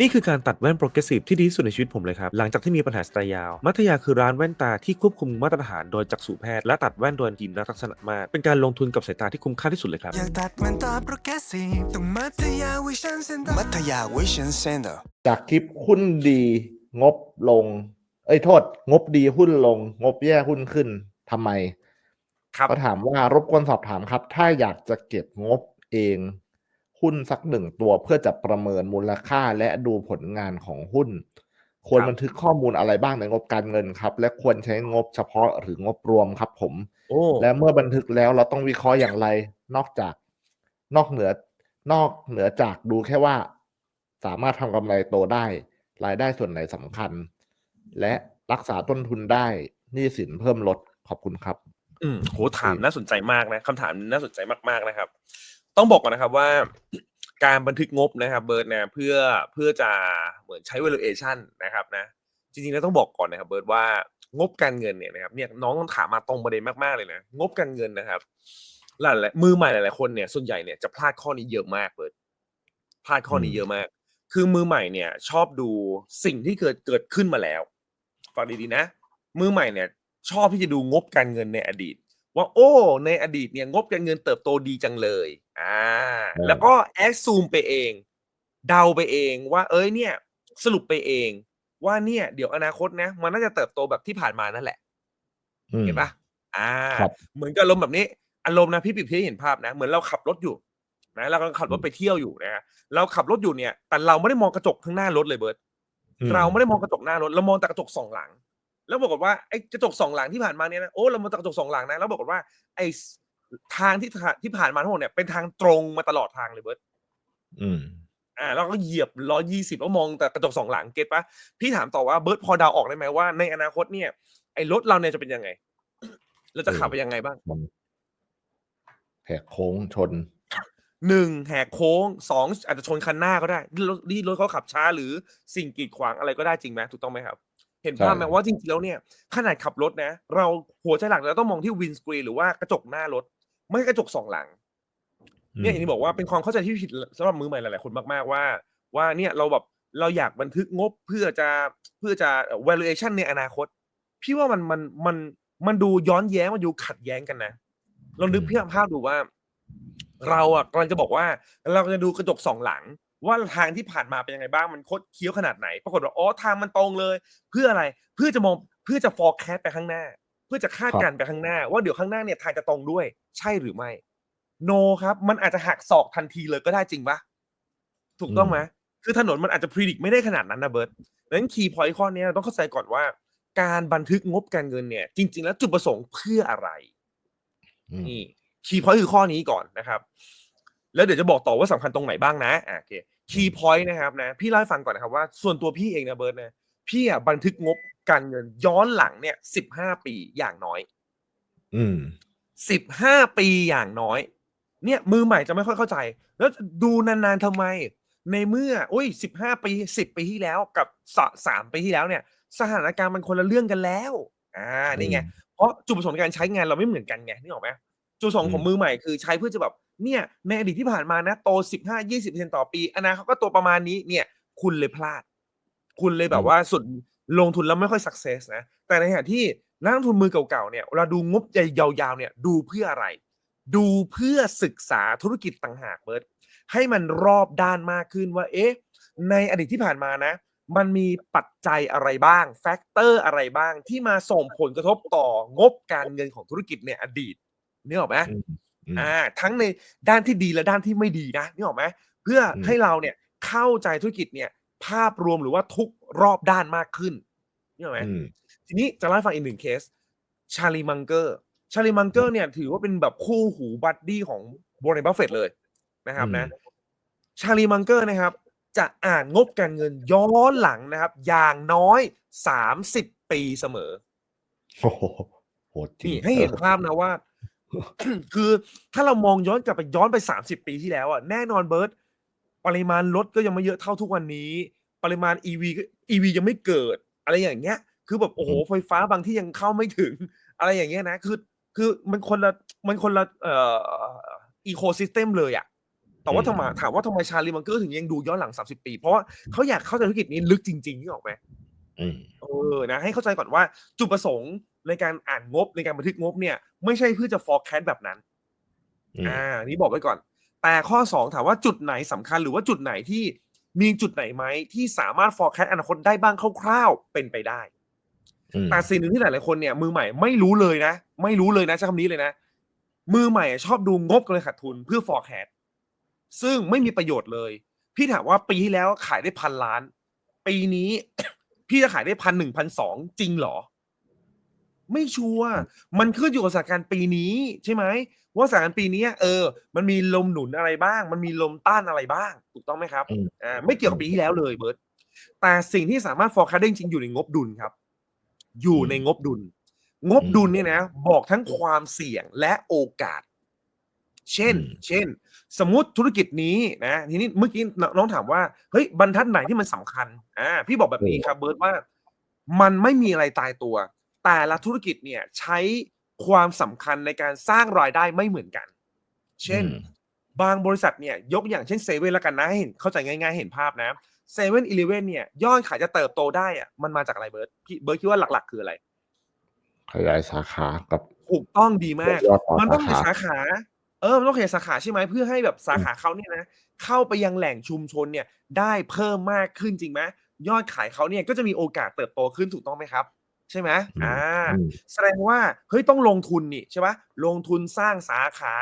นี่คือการตัดแว่นโปรเกรสซีฟที่ดีที่สุดในชีวิตผมเลยครับ หลังจากที่มีปัญหาสายตายาว มัธยาคือร้านแว่นตาที่ควบคุมมาตรฐานโดยจักษุแพทย์และตัดแว่นโดยทีมนักทักษณะมาก เป็นการลงทุนกับสายตาที่คุ้มค่าที่สุดเลยครับ อยากตัดแว่นตาโปรเกรสซีฟต้องมัธยาวิชั่นเซ็นเตอร์มัธยาวิชั่นเซ็นเตอร์จากคลิปหุ้นดีงบลง เอ้ยโทษ งบดีหุ้นลง งบแย่หุ้นขึ้นทำไมครับก็ถามว่ารบกวนสอบถามครับ ถ้าอยากจะเก็บงบเอง หุ้นสักหนึ่งตัวเพื่อจะประเมินมูลค่าและดูผลงานของหุ้น ควรครับบันทึกข้อมูลอะไรบ้างในงบการเงินครับ และควรใช้งบเฉพาะหรืองบรวมครับ ผมโอ้และเมื่อบันทึกแล้วเราต้องวิเคราะห์อย่างไร นอกจาก นอกเหนือนอกเหนือจากดูแค่ว่า สามารถทำกำไรโตได้ รายได้ส่วนไหนสำคัญ และรักษาต้นทุนได้หนี้สินเพิ่มลดขอบคุณครับ อืมโหถามน่าสนใจมากนะคำถามน่าสนใจมากๆนะครับ ต้องบอกก่อนนะครับว่าการบันทึกงบนะครับเบิร์ดนะเพื่อเพื่อจะเหมือนใช้ valuation นะครับนะจริงๆแล้วต้องบอกก่อนนะครับเบิร์ดว่างบการเงินเนี่ยนะครับเนี่ยน้องต้องถามมาตรงประเด็นมากๆเลยนะงบการเงินนะครับหลายๆมือใหม่หลายๆคนเนี่ยส่วนใหญ่เนี่ยจะพลาดข้อนี้เยอะมากเบิร์ดพลาดข้อนี้อืมเยอะมาก คือมือใหม่เนี่ยชอบดูสิ่งที่เกิดเกิดขึ้นมาแล้วฟังดีๆนะ มือใหม่เนี่ยชอบที่จะดูงบการเงินในอดีต ว่าโอ้ ในอดีตเนี่ยงบการเงินเติบโตดีจังเลย อ่าเออแล้วก็แอดซูมไปเอง เดาไปเองว่า เอ้ยเนี่ย สรุปไปเอง ว่าเนี่ย เดี๋ยวอนาคตนะ มันน่าจะเติบโตแบบที่ผ่านมานั่นแหละอืมเห็นปะอ่าครับเหมือนกับอารมณ์แบบนี้ อารมณ์นะพี่ปิบพี่เห็นภาพนะ เหมือนเราขับรถอยู่นะเรากำลังขับรถไปเที่ยวอยู่นะฮะเราขับรถอยู่เนี่ย แต่เราไม่ได้มองกระจกข้างหน้ารถเลยเบิร์ตอืมเราไม่ได้มองกระจกหน้ารถเรามองแต่กระจกสองหลัง แล้วบอกฏว่าไอ้กระจกสองหลังที่ผ่านมาเนี่ยนะโอ้เรามองแต่กระจกสองหลังนะแล้วบอกฏว่าไอ้ ทางที่ผ่านที่ผ่านมาทั้งหมดเนี่ยเป็นทางตรงมาตลอดทางเลยเบิร์ตอืม อ่า แล้วก็เหยียบร้อยี่สิบแล้วมองแต่กระจกสองหลังเก็ตปะพี่ถามต่อว่าเบิร์ตพอเดาออกได้ไหมว่าในอนาคตเนี่ย ไอ้รถเราเนี่ยจะเป็นยังไงเราจะขับไปยังไงบ้างมันแหกโค้งชนหนึ่งแหกโค้งสองอาจจะชนคันหน้าก็ได้ที่รถที่รถเขาขับช้าหรือสิ่งกีดขวางอะไรก็ได้จริงไหมถูกต้องไหมครับ เห็นภาพไหมใช่ว่าจริงๆแล้วเนี่ยขนาดขับรถนะ เราหัวใจหลักเราต้องมองที่วินสกรีนหรือว่ากระจกหน้ารถ ไม่ใช่กระจกสองหลัง เนี่ยอย่างที่บอกว่าเป็นความเข้าใจที่ผิดสำหรับมือใหม่หลายๆคนมากๆว่า ว่าเนี่ยเราแบบเราอยากบันทึกงบเพื่อจะเพื่อจะ valuation ในอนาคต พี่ว่ามันมันมันมันดูย้อนแย้งมันดูขัดแย้งกันนะลองนึกอืมเพียงภาพดูว่า เราอะกำลังจะบอกว่า เราจะดูกระจกสองหลัง ว่าทางที่ผ่านมาเป็นยังไงบ้างมันคดเคี้ยวขนาดไหนปรากฏว่าอ๋อทางมันตรงเลย เพื่ออะไรเพื่อจะมองเพื่อจะ forecast ไปข้างหน้า เพื่อจะคาดการณ์ไปข้างหน้า ว่าเดี๋ยวข้างหน้าเนี่ยทางจะตรงด้วย ใช่หรือไม่โนครับ มันอาจจะหักศอกทันทีเลยก็ได้จริงปะถูกต้องไหมคือถนนมันอาจจะพิจิตไม่ได้ขนาดนั้นนะเบิร์ตดังนั้นคีย์พอยต์ข้อนี้เราต้องเข้าใจก่อนว่า การบันทึกงบการเงินเนี่ย จริง ๆ แล้วจุดประสงค์เพื่ออะไรอืมนี่คีย์พอยต์คือข้อนี้ก่อนนะครับ แล้วเดี๋ยวจะบอกต่อว่าสำคัญตรงไหนบ้างนะอะโอเคคีย์พอยต์นะครับนะพี่เล่าให้ฟังก่อนนะครับว่าส่วนตัวพี่เองนะเบิร์ตนะ พี่อะบันทึกงบการเงินย้อนหลังเนี่ยสิบห้าปีอย่างน้อย อืมสิบห้าปีอย่างน้อย เนี่ยมือใหม่จะไม่ค่อยเข้าใจ แล้วดูนานๆทำไม ในเมื่ออุ้ยสิบห้าปีสิบปีที่แล้วกับสะสามปีที่แล้วเนี่ย สถานการณ์มันคนละเรื่องกันแล้วอ่านี่ไงเพราะจุดประสงค์ในการใช้งานเราไม่เหมือนกันไงนึกออกไหมจุดประสงค์ของอืมมือใหม่คือใช้เพื่อจะแบบเนี่ยในอดีตที่ผ่านมานะโตสิบห้ายี่สิบเปอร์เซ็นต่อปีอนาคตก็โตประมาณนี้เนี่ย คุณเลยพลาด คุณเลยแบบว่าสุดลงทุนแล้วไม่ค่อยสักเซสนะ แต่ในขณะที่นักลงทุนมือเก่าๆเนี่ยเวลาดูงบใหญ่ยาวๆเนี่ยดูเพื่ออะไร ดูเพื่อศึกษาธุรกิจต่างหากเบิร์ตให้มันรอบด้านมากขึ้นว่า เอ๊ะ ในอดีตที่ผ่านมานะ มันมีปัจจัยอะไรบ้างแฟกเตอร์อะไรบ้างที่มาส่งผลกระทบต่องบการเงินของธุรกิจในอดีตนึกออกไหมอืมอืมอ่าทั้งในด้านที่ดีและด้านที่ไม่ดีนะนึกออกไหมเพื่ออมให้เราเนี่ยเข้าใจธุรกิจเนี่ย ภาพรวมหรือว่าทุกรอบด้านมากขึ้นนึกออกไหมอืมทีนี้จะเล่าให้ฟังอีกหนึ่งเคส ชาลีมังเกอร์ ชาลีมังเกอร์เนี่ย ถือว่าเป็นแบบคู่หูบัดดี้ของโบรเนบัฟเฟตเลยนะครับอืมนะ ชาลีมังเกอร์นะครับ จะอ่านงบการเงินย้อนหลังนะครับ อย่างน้อยสามสิบปีเสมอโอ้โหโหดจริงนี่ให้เห็นภาพนะว่า คือถ้าเรามองย้อนกลับไปย้อนไปสามสิบปีที่แล้วอะแน่นอนเบิร์ต ปริมาณรถก็ยังไม่เยอะเท่าทุกวันนี้ ปริมาณ EV ก็ EV ยังไม่เกิด อะไรอย่างเงี้ย คือแบบโอ้โหไฟฟ้าบางที่ยังเข้าไม่ถึง อะไรอย่างเงี้ยนะคือคือมันคนละมันคนละเอ่ออีโคซิสเต็มเลยอะแต่ว่าอืมทำไมถามว่าทำไมชาลีมังเกอร์ถึงยังดูย้อนหลัง 30 ปี เพราะว่าเขาอยากเข้าใจธุรกิจนี้ลึกจริงๆนี่ออกไหมอืมเออนะ ให้เข้าใจก่อนว่าจุดประสงค์ในการอ่านงบในการบันทึกงบเนี่ย ไม่ใช่เพื่อจะ forecast แบบนั้นอืมอ่า นี่บอกไว้ก่อน แต่ข้อ 2 ถามว่าจุดไหนสำคัญหรือว่าจุดไหนที่มีจุดไหนไหมที่สามารถ forecast อนาคตได้บ้างคร่าวๆเป็นไปได้อืมแต่สิ่งหนึ่งที่หลายๆคนเนี่ย มือใหม่ไม่รู้เลยนะ ไม่รู้เลยนะใช้คำนี้เลยนะ มือใหม่ชอบดูงบกำไรขาดทุนเพื่อ forecast ซึ่งไม่มีประโยชน์เลย พี่ถามว่าปีที่แล้วขายได้พันล้าน ปีนี้ พี่จะขายได้พันหนึ่งพันสองจริงเหรอ ไม่ชัวร์มันขึ้นอยู่กับสถานการณ์ปีนี้ใช่ไหมว่าสถานการณ์ปีนี้เออ มันมีลมหนุนอะไรบ้าง มันมีลมต้านอะไรบ้าง ถูกต้องไหมครับอืมอ่าไม่เกี่ยวกับปีที่แล้วเลยเบิร์ตแต่สิ่งที่สามารถ forecast ได้จริงๆอยู่ในงบดุลครับ อยู่ในงบดุล งบดุลเนี่ยนะ บอกทั้งความเสี่ยงและโอกาส เช่นอืมเช่น สมมุติธุรกิจนี้นะ ทีนี้เมื่อกี้น้องถามว่าเฮ้ยบรรทัดไหนที่มันสำคัญอ่าพี่บอกแบบนี้ครับเบิร์ตว่า มันไม่มีอะไรตายตัว แต่ละธุรกิจเนี่ยใช้ความสำคัญในการสร้างรายได้ไม่เหมือนกัน เช่นอืมบางบริษัทเนี่ยยกอย่างเช่นเซเว่นแล้วกันนะให้เห็นเข้าใจง่าย ๆ เห็นภาพนะเซเว่นอีเลเว่นเนี่ยยอดขายจะเติบโตได้อะมันมาจากอะไรเบิร์ตพี่เบิร์ตคิดว่าหลักๆ คืออะไร ขยายสาขากับถูกต้องดีมากยอดต่อมันต้องสาขยายขาสาขา เออมันต้องขยายสาขาใช่ไหมเพื่อให้แบบสาขาเขาเนี่ยนะเข้าไปยังแหล่งชุมชนเนี่ยได้เพิ่มมากขึ้นจริงไหมยอดขายเขาเนี่ยก็จะมีโอกาสเติบโตขึ้นถูกต้องไหมครับ ใช่ไหมอ่าอืมแสดงว่าเฮ้ยต้องลงทุนนี่ใช่ปะลงทุนสร้างสาขา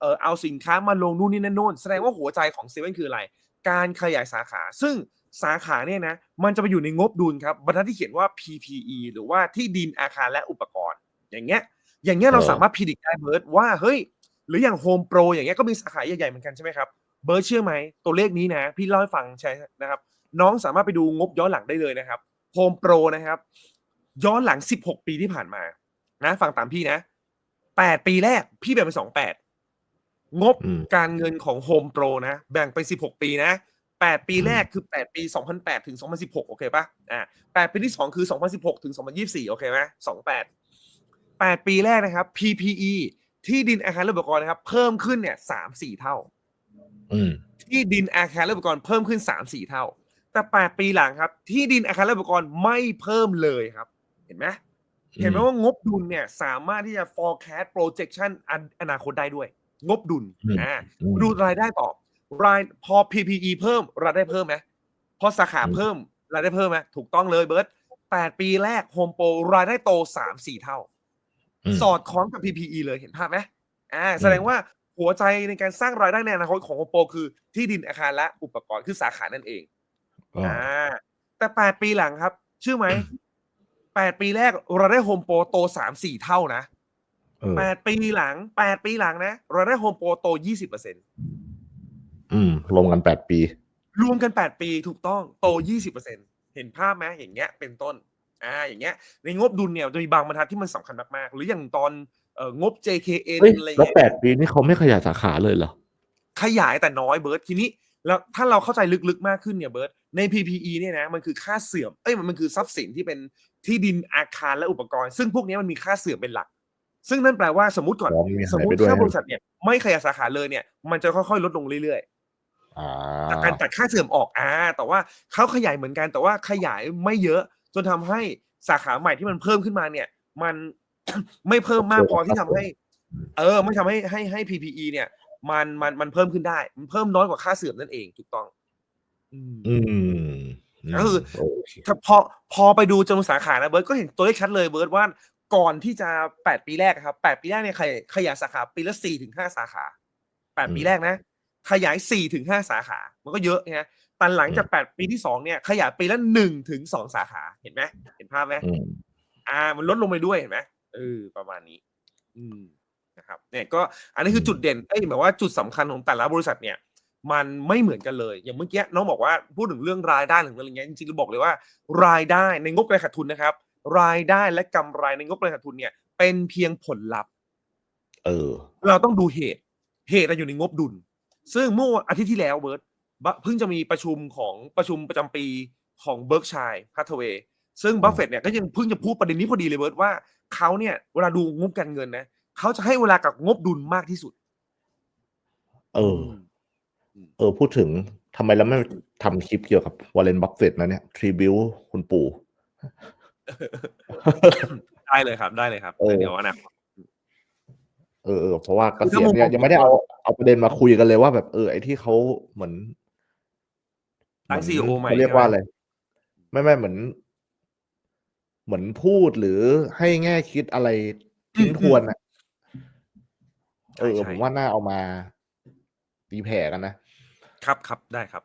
เออเอาสินค้ามาลงนู่นนี่นั่นโน่นแสดงว่าหัวใจของเซเว่นคืออะไร การขยายสาขา ซึ่งสาขาเนี่ยนะ มันจะไปอยู่ในงบดุลครับบรรทัดที่เขียนว่า PPE หรือว่าที่ดินอาคารและอุปกรณ์ อย่างเงี้ย อย่างเงี้ยเราเออสามารถพิจิตรได้เบิร์ดว่าเฮ้ย หรืออย่างโฮมโปรอย่างเงี้ยก็มีสาขาใหญ่ๆเหมือนกันใช่ไหมครับเบิร์ดเชื่อไหมตัวเลขนี้นะ พี่เล่าให้ฟังใช่นะครับ น้องสามารถไปดูงบย้อนหลังได้เลยนะครับโฮมโปรนะครับ ย้อนหลัง 16 ปีที่ผ่านมา นะ ฟังตามพี่นะ 8 ปีแรก พี่แบ่งเป็น2 8 งบอืมการเงินของ Home Pro นะ แบ่งเป็น16 ปีนะ 8 ปีแรกคือ 8 ปี 2008 ถึง 2016 โอเคปะอ่า8ปีที่ 2 คือ 2016 ถึง 2024 โอเคไหม28 8 ปีแรกนะครับ PPE ที่ดินอาคารและอุปกรณ์นะครับ เพิ่มขึ้นเนี่ย3-4เท่าอืมที่ดินอาคารและอุปกรณ์เพิ่มขึ้น3-4เท่า แต่8ปีหลังครับ ที่ดินอาคารและอุปกรณ์ไม่เพิ่มเลยครับ เห็นไหมเห็นไหมว่างบดุลเนี่ยสามารถที่จะ forecast projection อนอนาคตได้ด้วย งบดุลอืมอ่าอืมดูรายได้ต่อรายพอ PPE เพิ่มรายได้เพิ่มไหมพอสาขาอืมเพิ่มรายได้เพิ่มไหมถูกต้องเลยเบิร์ตแปดปีแรกโฮมโปรรายได้โตสามสี่เท่ามสอดคล้องกับ PPE เลยเห็นภาพไหมอ่าแสดงว่าหัวใจในการสร้างรายได้ในอนาคตของโฮมโปรคือที่ดินอาคารและอุปกรณ์คือสาขานั่นเองอ่าอ่าแต่แปดปีหลังครับ ชื่อไหม แปดปีแรกรายได้โฮมโปรโตสามสี่เท่านะเออแปดปีหลังแปดปีหลังนะรายได้โฮมโปรโตยี่สิบเปอร์เซ็นอืม รวมกันแปดปี รวมกันแปดปีถูกต้องโตยี่สิบเปอร์เซ็นเห็นภาพไหมอย่างเงี้ยเป็นต้น อ่า อย่างเงี้ย ในงบดุลเนี่ยจะมีบางบรรทัดที่มันสำคัญมากๆ หรืออย่างตอนเอ่องบ JKN เฮ้ยอะไรแล้วเงี้ยแปดปีนี่เขาไม่ขยายสาขาเลยเหรอ ขยายแต่น้อยเบิร์ตทีนี้ แล้วถ้าเราเข้าใจลึกๆมากขึ้นเนี่ยเบิร์ต ใน PPE เนี่ยนะมันคือค่าเสื่อมเอ้ยมันมันคือทรัพย์สินที่เป็นที่ดินอาคารและอุปกรณ์ ซึ่งพวกนี้มันมีค่าเสื่อมเป็นหลัก ซึ่งนั่นแปลว่าสมมติก่อนอ๋อมีหายสมมไปติด้วย ถ้าบริษัทเนี่ยไม่ขยายสาขาเลยเนี่ยมันจะค่อยๆ ลดลงเรื่อยๆ อ่าจากการตัดค่าเสื่อมออกอ่าแต่ว่าเขาขยายเหมือนกัน แต่ว่าขยายไม่เยอะ จนทำให้สาขาใหม่ที่มันเพิ่มขึ้นมาเนี่ย มัน ไม่เพิ่มมากพอที่ทำให้ เออ ไม่ทำให้ให้ให้ PPE เนี่ย มันมันมันเพิ่มขึ้นได้ มันเพิ่มน้อยกว่าค่าเสื่อมนั่นเองถูกต้อง อืมอืมก็คือโอเคถ้าพอพอไปดูจำนวนสาขานะเบิร์ตก็เห็นตัวเลขชัดเลยเบิร์ตว่าก่อนที่จะแปดปีแรกอะครับแปดปีแรกเนี่ยขยายขยายสาขาปีละสี่ถึงห้าสาขาแปดปีแรกนะ ขยายสี่ถึงห้าสาขา มันก็เยอะนะแต่หลังจากแปดปีที่สองเนี่ย ขยายปีละหนึ่งถึงสองสาขาเห็นไหมเห็นภาพไหมอืมอ่า มันลดลงไปด้วยเห็นไหมเออประมาณนี้ อืมนะครับ เนี่ยก็อันนี้คือจุดเด่นเอ้ยหมายว่าจุดสำคัญของแต่ละบริษัทเนี่ย มันไม่เหมือนกันเลย อย่างเมื่อกี้น้องบอกว่าพูดถึงเรื่องรายได้หรืออะไรเงี้ยจริงๆเราบอกเลยว่า รายได้ในงบการขาดทุนนะครับ รายได้และกำไรในงบการขาดทุนเนี่ย เป็นเพียงผลลัพธ์ เออ เราต้องดูเหตุ เหตุอะอยู่ในงบดุล ซึ่งเมื่อวันอาทิตย์ที่แล้วเบิร์ตบะเพิ่งจะมีประชุมของประชุมประจำปีของเบิร์กชัยพัทเวย์ซึ่งบัฟเฟตเนี่ยก็ยังเพิ่งจะพูดประเด็นนี้พอดีเลยเบิร์ตว่าเขาเนี่ยเวลาดูงบการเงินนะเขาจะให้เวลากับงบดุลมากที่สุด เออ เออพูดถึงทำไมเราไม่ทำคลิปเกี่ยวกับวอลเลนบัฟเฟตนะเนี่ยทริบิวคุณปู่ได้เลยครับได้เลยครับเออเดี๋ยวอนาคตเออเออเพราะว่าเกคือษีถ้ายณมุมเนี่ยมองยังไม่ได้เอาเอาประเด็นมาคุยกันเลยว่าแบบเออไอที่เขาเหมือนตั้งเหมือน CEO ใหม่เขาเรียกใช่ไหมว่าอะไรไม่ไม่เหมือน เหมือนพูดหรือให้แง่คิดอะไรทิ้งทวนอะเออใช่ผมว่าน่าเอามา ตีแผ่กันนะ ครับครับได้ครับ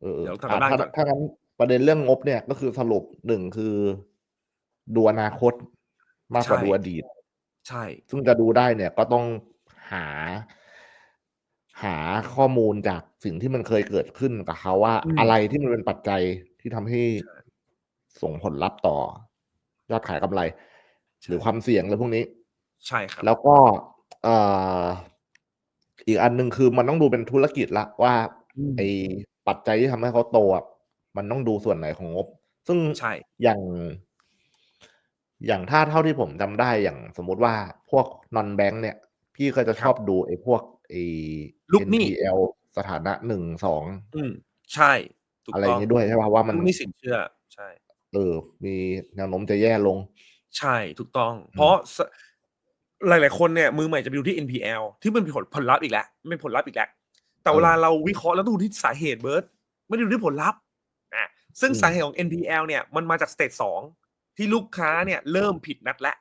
เออเออเดี๋ยวทำอะบ้านถ้าก่อนถ้างั้นประเด็นเรื่องงบเนี่ยก็คือสรุปหนึ่งคือดูอนาคตมากกว่าใช่ดูอดีต ใช่ ซึ่งจะดูได้เนี่ยก็ต้องหา หาข้อมูลจากสิ่งที่มันเคยเกิดขึ้นกับเขาว่าอืมอะไรที่มันเป็นปัจจัยที่ทำให้ส่งผลลัพธ์ต่อยอดขายกำไร หรือความเสี่ยงอะไรพวกนี้ ใช่ครับ แล้วก็เอ่อ อีกอันหนึ่งคือมันต้องดูเป็นธุรกิจละว่าอืมไอปัจจัยที่ทำให้เขาโตอะมันต้องดูส่วนไหนของงบ ซึ่งใช่อย่าง อย่างถ้าเท่าที่ผมจำได้อย่างสมมุติว่าพวกนอนแบงค์เนี่ย พี่ก็จะชอบดูไอ้พวกไอ้ลูกหนี้ NPL สถานะหนึ่งสองอืมใช่ถูกอะไรอต้ย่างนี้ด้วยใช่ป่ะว่ามันลูกหนี้สินเชื่อ ใช่ เออ มีแนวโน้มจะแย่ลง ใช่ถูกต้องอืมเพราะส หลาย ๆ คนเนี่ยมือใหม่จะไปดูที่ NPL ที่มันเป็นผลผลลัพธ์อีกแล้วไม่เป็นผลลัพธ์อีกแล้วแต่เวลาเราวิเคราะห์แล้วต้องดูที่สาเหตุเบิร์ตไม่ได้ดูที่ผลลัพธ์อะซึ่งสาเหตุของ NPL เนี่ยมันมาจากสเตจสองที่ลูกค้าเนี่ยเริ่มผิดนัดแล้ว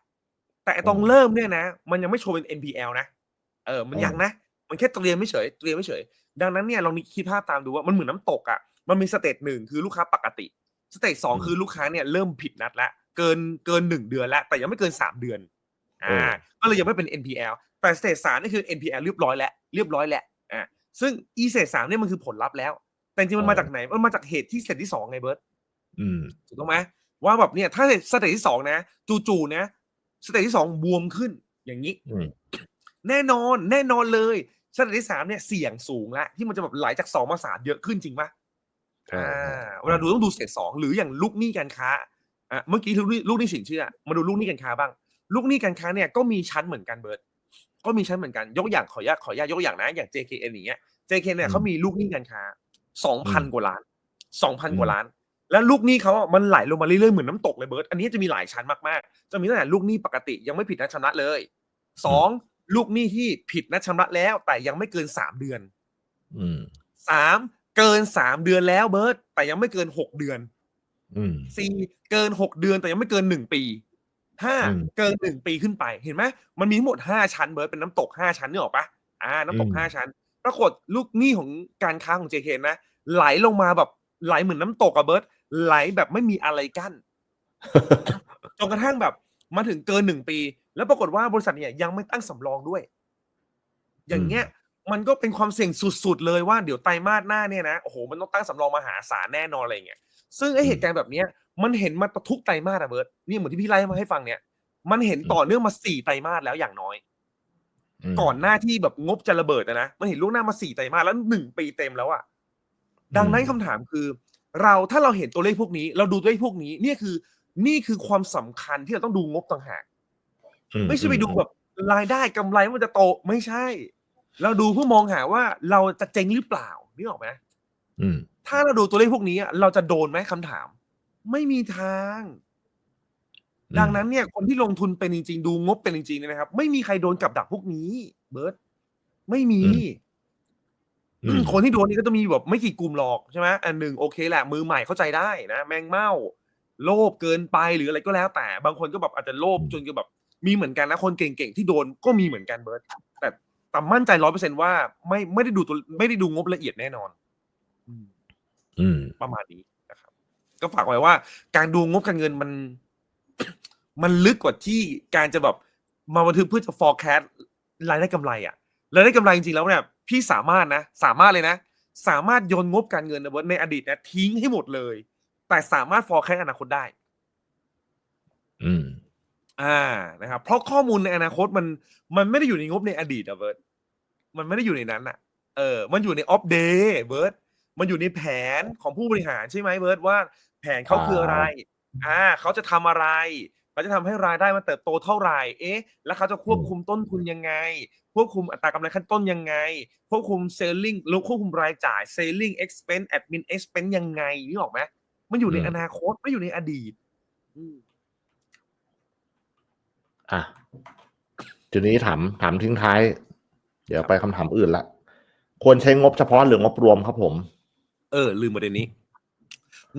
แต่ไอ้ตรงเริ่มเนี่ยนะ มันยังไม่โชว์เป็น NPL นะเออมันยังนะ มันแค่เตรียมไม่เฉยเตรียมไม่เฉย ดังนั้นเนี่ยลองคิดภาพตามดูว่ามันเหมือนน้ำตกอะมันมีสเตจหนึ่งคือลูกค้าปกติสเตจสองอืมคือลูกค้าเนี่ยเริ่มผิดนัดแล้วเกินเกินหนึ่งเดือนแล้วแต่ยังไม่เกินสามเดือน อ่าก็เลยยังไม่เป็น NPL แต่สเตจสามนี่คือ NPL เรียบร้อยแล้วเรียบร้อยแล้วอ่าซึ่ง e สเตจสามเนี่ยมันคือผลลัพธ์แล้ว แต่จริงๆมันมาจากไหนมันมาจากเหตุที่สเตจที่สองไงเบิร์ตอืมถูกต้องไหมว่าแบบเนี่ยถ้าสเตจที่สองนะจู่ๆนะสเตจที่สองบวมขึ้นอย่างนี้อืมแน่นอนแน่นอนเลยสเตจที่สามเนี่ยเสี่ยงสูงแล้วที่มันจะแบบไหลจากสองมาสามเยอะขึ้นจริงปะใช่อ่าใช่เวลาดูต้องดูสเตจสองหรืออย่างลูกหนี้การค้าอะเมื่อกี้ลูกหนี้ลูกหนี้สินเชื่อมาดูลูกหนี้การค้าบ้าง ลูกหนี้การค้าเนี่ยก็มีชั้นเหมือนกันเบิร์ตก็มีชั้นเหมือนกันยกอย่างขออนุญาตขออนุญาตยกอย่างนะอย่าง JKN อย่างเงี้ย JKN เนี่ยเขามีลูกหนี้การค้าสองพันกว่าล้านสองพันกว่าล้าน แล้วลูกหนี้เขาอะมันไหลลงมาเรื่อยๆเหมือนน้ำตกเลยเบิร์ตอันนี้จะมีหลายชั้นมากๆ จะมีตั้งแต่ลูกหนี้ปกติยังไม่ผิดนัดชำระเลยสองลูกหนี้ที่ผิดนัดชำระแล้ว แต่ยังไม่เกินสามเดือนอืมสามเกินสามเดือนแล้วเบิร์ตแต่ยังไม่เกินหกเดือนอืมสี่เกินหกเดือนแต่ยังไม่เกินหนึ่งปี ห้าอืมเกินหนึ่งปีขึ้นไปเห็นไหมมันมีทั้งหมดห้าชั้นเบิร์ตเป็นน้ำตกห้าชั้นนี่หรอกปะอ่าน้ำตกอืมห้าชั้น ปรากฏลูกหนี้ของการค้าของ JK นะ ไหลลงมาแบบไหลเหมือนน้ำตกอะเบิร์ตไหลแบบไม่มีอะไรกั้นจนกระทั่งแบบมาถึงเกินหนึ่งปี แล้วปรากฏว่าบริษัทเนี่ยยังไม่ตั้งสำรองด้วย อย่างเงี้ยมันก็เป็นความเสี่ยงสุดๆเลยว่าเดี๋ยวไตรมาสหน้าเนี่ยนะโอ้โหมันต้องตั้งสำรองมหาศาลแน่นอนอะไรเงี้ยซึ่งไออืมเหตุการณ์แบบเนี้ย มันเห็นมาทุกไตรมาสอะเบิร์ตนี่เหมือนที่พี่ไล่มาให้ฟังเนี่ย มันเห็นต่อเนื่องมาสี่ไตรมาสแล้วอย่างน้อยมก่อนหน้าที่แบบงบจะระเบิดอะนะมันเห็นล่วงหน้ามาสี่ไตรมาสแล้วหนึ่งปีเต็มแล้วอะดังนั้นคำถามคือ เราถ้าเราเห็นตัวเลขพวกนี้ เราดูตัวเลขพวกนี้เนี่ยคือ นี่คือความสำคัญที่เราต้องดูงบต่างหากอืไม่ใช่ไปดูแบบรายได้กำไรว่ามันจะโตไม่ใช่ เราดูเพื่อมองหาว่าเราจะเจ๊งหรือเปล่านี่ออกไหมอืมถ้าเราดูตัวเลขพวกนี้อะเราจะโดนไหมคำถาม ไม่มีทาง ดังนั้นเนี่ย คนที่ลงทุนเป็นจริงๆ ดูงบเป็นจริงๆเนี่ยนะครับ ไม่มีใครโดนกับดักพวกนี้ เบิร์ตไม่มีอืมคนที่โดนนี่ก็จะมีแบบไม่กี่กลุ่มหรอกใช่ไหมอันหนึ่งโอเคแหละมือใหม่เข้าใจได้นะแมงเม่าโลภเกินไปหรืออะไรก็แล้ว แต่บางคนก็แบบอาจจะโลภจนก็แบบ มีเหมือนกันนะคนเก่งๆที่โดนก็มีเหมือนกันเบิร์ตแต่แต่มั่นใจร้อยเปอร์เซ็นว่าไม่ไม่ได้ดูตัวไม่ได้ดูงบละเอียดแน่นอน อืมอืมประมาณนี้นะครับ ก็ฝากไว้ว่า การดูงบการเงินมัน มันลึกกว่าที่การจะแบบมาบันทึกเพื่อจะ forecast รายได้กำไรอะรายได้กำไรจริงๆแล้วเนี่ยพี่สามารถนะ สามารถเลยนะ สามารถโยนงบการเงินนะเบิร์ตในอดีตนะทิ้งให้หมดเลย แต่สามารถ forecast อนาคตได้ อืม อ่านะครับ เพราะข้อมูลในอนาคตมัน มันไม่ได้อยู่ในงบในอดีตอะเบิร์ตมันไม่ได้อยู่ในนั้นอะเออ มันอยู่ในออฟเดย์เบิร์ตมันอยู่ในแผนของผู้บริหารใช่ไหมเบิร์ตว่าแผ นเขาคืออะไร อ่าเขาจะทำอะไรเขาจะทำให้รายได้มันเติบโตเท่าไหร่ เอ๊ะ แล้วเขาจะควบคุมต้นทุนยังไง ควบคุมอัตรากำไรขั้นต้นยังไง ควบคุมเซลลิงหรือควบคุมรายจ่ายเซลลิงเอ็กซ์เพนแอดมินเอ็กซ์เพนยังไงนี่ออกไหมมันอยู่ในอืมอนาคตไม่อยู่ในอดีตอืมอะทีนี้ถามถามทิ้งท้าย เดี๋ยวไปคำถามอื่นละควรใช้งบเฉพาะหรืองบรวมครับผม เออ ลืมประเด็นนี้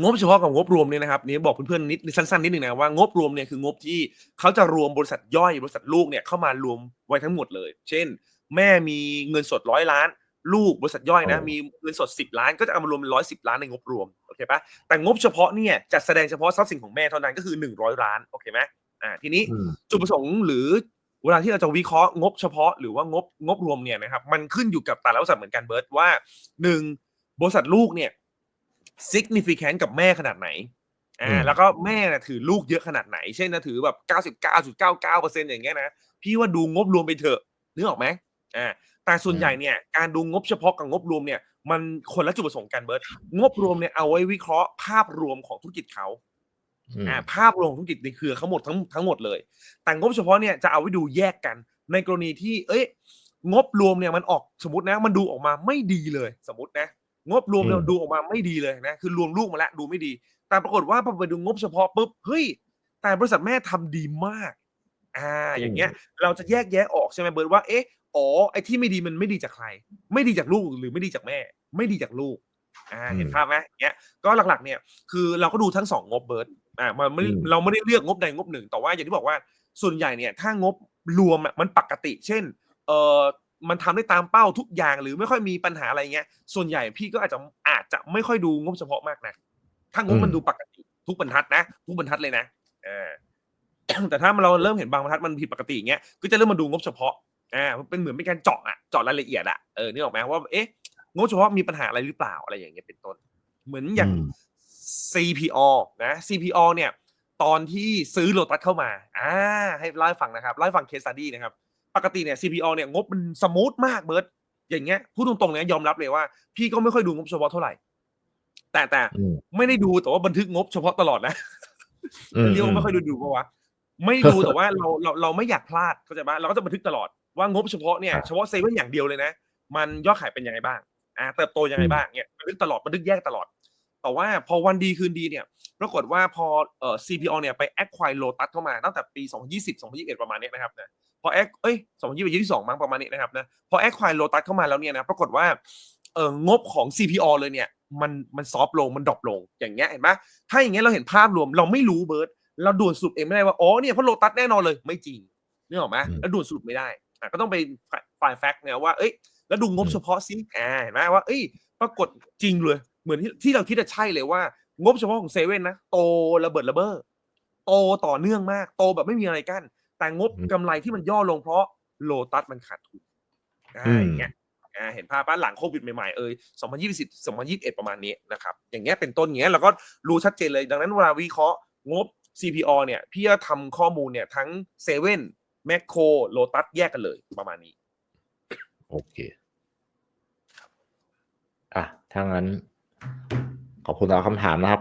งบเฉพาะกับงบรวมเนี่ยนะครับนี่บอกเพื่อนๆนิดสั้นๆนิดหนึ่งนะว่างบรวมเนี่ยคืองบที่เขาจะรวมบริษัทย่อยบริษัทลูกเนี่ยเข้ามารวมไว้ทั้งหมดเลย เช่น แม่มีเงินสดร้อยล้าน ลูกบริษัทย่อยนะอ๋อมีเงินสดสิบล้านก็จะเอามารวมเป็นร้อยสิบล้านในงบรวมโอเคปะแต่งบเฉพาะเนี่ยจะแสดงเฉพาะทรัพย์สินของแม่เท่านั้นก็คือหนึ่งร้อยล้านโอเคไหมอ่าทีนี้อืมจุดประสงค์หรือเวลาที่เราจะวิเคราะห์งบเฉพาะหรือว่างบงบรวมเนี่ยนะครับมันขึ้นอยู่กับแต่ละบริษัทเหมือนกันเบิร์ตว่าหนึ่งบริษัทลูกเนี่ย significant กับแม่ขนาดไหนอ่าอืมแล้วก็แม่น่ะถือลูกเยอะขนาดไหน เช่นนะถือแบบเก้าสิบเก้าจุดเก้าเก้าเปอร์เซ็นต์อย่างเงี้ยนะพี่ว่าดูงบรวมไปเถอะนึกออกไหมอ่าแต่ส่วนใหญ่เนี่ยการดูงบเฉพาะกับงบรวมเนี่ยมันคนละจุดประสงค์กันเบิร์ตงบรวมเนี่ยเอาไว้วิเคราะห์ภาพรวมของธุรกิจเขาอืมอ่าภาพรวมของธุรกิจในเครือเขาหมดทั้งทั้งหมดเลย แต่งบเฉพาะเนี่ยจะเอาไว้ดูแยกกัน ในกรณีที่ เอ้ยงบรวมเนี่ยมันออกสมมตินะ มันดูออกมาไม่ดีเลยสมมตินะ งบรวมเนี่ยอืมดูออกมาไม่ดีเลยนะ คือรวมลูกมาแล้วดูไม่ดี แต่ปรากฏว่าพอไปดูงบเฉพาะปุ๊บ เฮ้ย แต่บริษัทแม่ทำดีมาก อ่า อย่างเงี้ย เราจะแยกแยะออกใช่ไหมเบิร์ดว่า เอ๊ะ อ๋อ ไอ้ที่ไม่ดีมันไม่ดีจากใคร ไม่ดีจากลูกหรือไม่ดีจากแม่ ไม่ดีจากลูก อ่า เห็นภาพไหมเงี้ย ก็หลักๆ เนี่ย คือเราก็ดูทั้งสองงบเบิร์ดอ่ามันไม่อืมเราไม่ได้เลือกงบใดงบหนึ่ง แต่ว่าอย่างที่บอกว่า ส่วนใหญ่เนี่ย ถ้างบรวมอะมันปกติ เช่น เอ่อ มันทำได้ตามเป้าทุกอย่างหรือไม่ค่อยมีปัญหาอะไรเงี้ย ส่วนใหญ่พี่ก็อาจจะอาจจะไม่ค่อยดูงบเฉพาะมากนะถ้างบมันอืมดูปกติ ทุกบรรทัดนะทุกบรรทัดเลยนะอ่าแต่ถ้าเราเริ่มเห็นบางบรรทัดมันผิดปกติอย่างเงี้ยก็จะเริ่มมาดูงบเฉพาะอ่ามันเป็นเหมือนเป็นการเจาะอะเจาะรายละเอียดอะเออนึกออกไหมว่าเอ๊ะงบเฉพาะมีปัญหาอะไรหรือเปล่าอะไรอย่างเงี้ยเป็นต้น เหมือนอย่างอืม CPO นะ CPO เนี่ย ตอนที่ซื้อโลตัสเข้ามาอ่าให้เล่าให้ฟังนะครับเล่าให้ฟังเคส e ดี้นะครับ ปกติเนี่ย CPO เนี่ยงบมันสมูทมากเบิร์ตอย่างเงี้ยพูดตรงๆเนี่ยยอมรับเลยว่า พี่ก็ไม่ค่อยดูงบเฉพาะเท่าไหร่ แต่แต่อืมไม่ได้ดูแต่ว่าบันทึกงบเฉพาะตลอดนะอืมเรียกว่าไม่ค่อยดูดูเพราะว่าไม่ดูแต่ว่าเราเราเราไม่อยากพลาดเข้าใจปะเราก็จะบันทึกตลอดว่างบเฉพาะเนี่ยครับเฉพาะเซเว่นอย่างเดียวเลยนะ มันยอดขายเป็นยังไงบ้างอ่าเติบโตยังไงอืมบ้างเนี่ยบันทึกตลอดบันทึกแยกตลอด แต่ว่าพอวันดีคืนดีเนี่ยปรากฏว่าพอเอ่อ CPO เนี่ยไป acquire Lotus เข้ามาตั้งแต่ปี 2020 2021 ประมาณเนี้ยนะครับนะ พอ ac เอ้ย2021 22มั้งประมาณนี้นะครับนะพอ acquire Lotus เข้ามาแล้วเนี่ยนะปรากฏว่าเอองบของ CPO เลยเนี่ยมันมันซอฟลงมันดรอปลงอย่างเงี้ยเห็นไหมถ้าอย่างเงี้ยเราเห็นภาพรวมเราไม่รู้เบิร์ดเราด่วนสรุปเองไม่ได้ว่าอ๋อเนี่ยเพราะโลตัสแน่นอนเลยไม่จริงนึกออกไหมอืมแล้วด่วนสรุปไม่ได้อะก็ต้องไปฝ่ายแฟกต์เนี่ยว่าเอ้ยแล้วดูงบอืมเฉพาะซิอ่าเห็นไหมว่าเอ้ยปรากฏจริงเลย เหมือนที่ที่เราคิดจะใช่เลยว่า งบเฉพาะของเซเว่นนะโตระเบิดระเบ้อโตต่อเนื่องมาก โตแบบไม่มีอะไรกั้น แต่งบอืมกำไรที่มันย่อลงเพราะโลตัสมันขาดทุนอ่าอืมอย่างเงี้ยอ่าเห็นภาพป้าหลังโควิดใหม่ๆเอ่ย2020 2021 ประมาณนี้นะครับ อย่างเงี้ยเป็นต้นอย่างเงี้ยเราก็รู้ชัดเจนเลย ดังนั้นเวลาวิเคราะห์งบ CPO เนี่ย พี่จะทำข้อมูลเนี่ย ทั้งเซเว่นแมคโครโลตัสแยกกันเลยประมาณนี้ โอเคอะถ้างั้น ขอบคุณสำหรับคำถามนะครับ